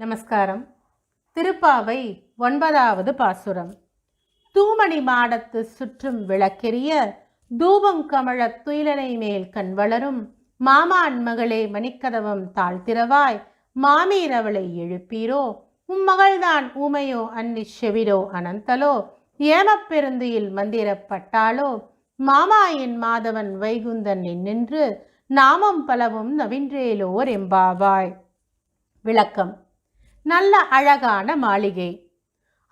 நமஸ்காரம். திருப்பாவை ஒன்பதாவது பாசுரம். தூமணி மாடத்து சுற்றும் விளக்கெரிய தூபம் கமழத் துயிலனை மேல் கண் வளரும் மாமான் மகளே மணிக்கதவம் தாழ்த்திரவாய் மாமீர் அவளை எழுப்பீரோ உம்மகள்தான் ஊமையோ அன்னி செவிரோ அனந்தலோ ஏமப் பெருந்தியில் மாமாயின் மாமா என் மாதவன் வைகுந்தன் நின்று நாமம் பலவும் நவின்றேலோர் எம்பாவாய். விளக்கம். நல்ல அழகான மாளிகை.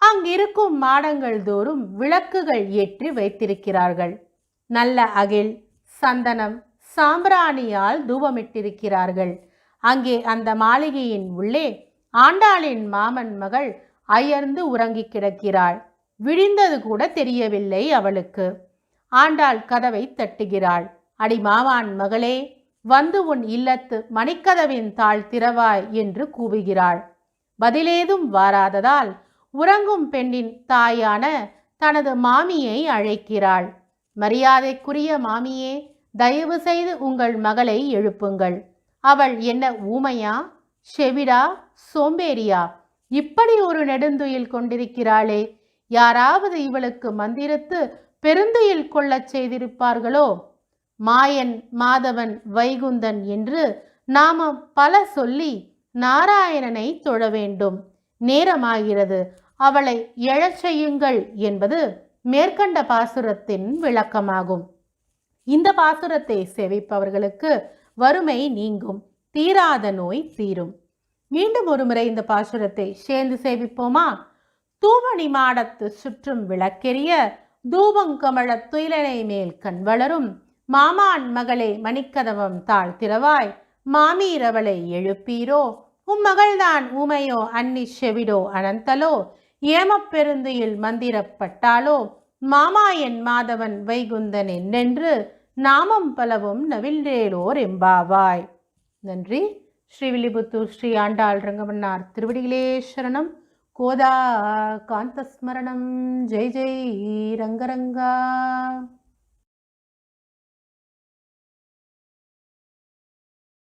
அங்கிருக்கும் மாடங்கள் தோறும் விளக்குகள் ஏற்றி வைத்திருக்கிறார்கள். நல்ல அகில் சந்தனம் சாம்பிராணியால் தூபமிட்டிருக்கிறார்கள். அங்கே அந்த மாளிகையின் உள்ளே ஆண்டாளின் மாமன் மகள் அயர்ந்து உறங்கிக் கிடக்கிறாள். விழிந்தது கூட தெரியவில்லை அவளுக்கு. ஆண்டாள் கதவை தட்டுகிறாள். அடி மாமான் மகளே வந்து உன் இல்லத்து மணிக்கதவின் தாழ் திறவாய் என்று கூவுகிறாள். பதிலேதும் வாராததால் உறங்கும் பெண்ணின் தாயான தனது மாமியை அழைக்கிறாள். மரியாதைக்குரிய மாமியே தயவு செய்து உங்கள் மகளை எழுப்புங்கள். அவள் என்ன ஊமையா? செவிடா? சோம்பேறியா? இப்படி ஒரு நெடுந்துயில் கொண்டிருக்கிறாளே யாராவது இவளுக்கு மந்திரத்து பெருந்துயில் கொள்ளச் செய்திருப்பார்களோ? மாயன் மாதவன் வைகுந்தன் என்று நாம பல சொல்லி நாராயணனை தொழ வேண்டும். நேரமாகிறது. அவளை எழச் செய்யுங்கள் என்பது மேற்கண்ட பாசுரத்தின் விளக்கமாகும். இந்த பாசுரத்தை சேவிப்பவர்களுக்கு வறுமை நீங்கும். தீராத நோய் தீரும். மீண்டும் ஒருமுறை இந்த பாசுரத்தை சேர்ந்து சேவிப்போமா? தூமணி மாடத்து சுற்றும் விளக்கெரிய தூபங்கமழ துயிலனை மேல் கண் வளரும். மாமான் மகளே மணிக்கதவம் தாழ் திறவாய் மாமீரவளை எழுப்பீரோ? உம்மகள்தான் ஊமையோ அன்னி செவிடோ அனந்தலோ? ஏமப் மந்திரப்பட்டாலோ? மந்திரப்பட்டாளோ மாமா என் மாதவன் வைகுந்தன் என்னென்று நாமம் பலவும் நவில்ரேலோர் எம்பாவாய். நன்றி. ஸ்ரீவில்லிபுத்தூர் ஸ்ரீ ஆண்டாள் ரங்கமன்னார் திருவடிகளே சரணம். கோதா காந்தஸ்மரணம். ஜெய் ஜெய் ரங்கரங்கா.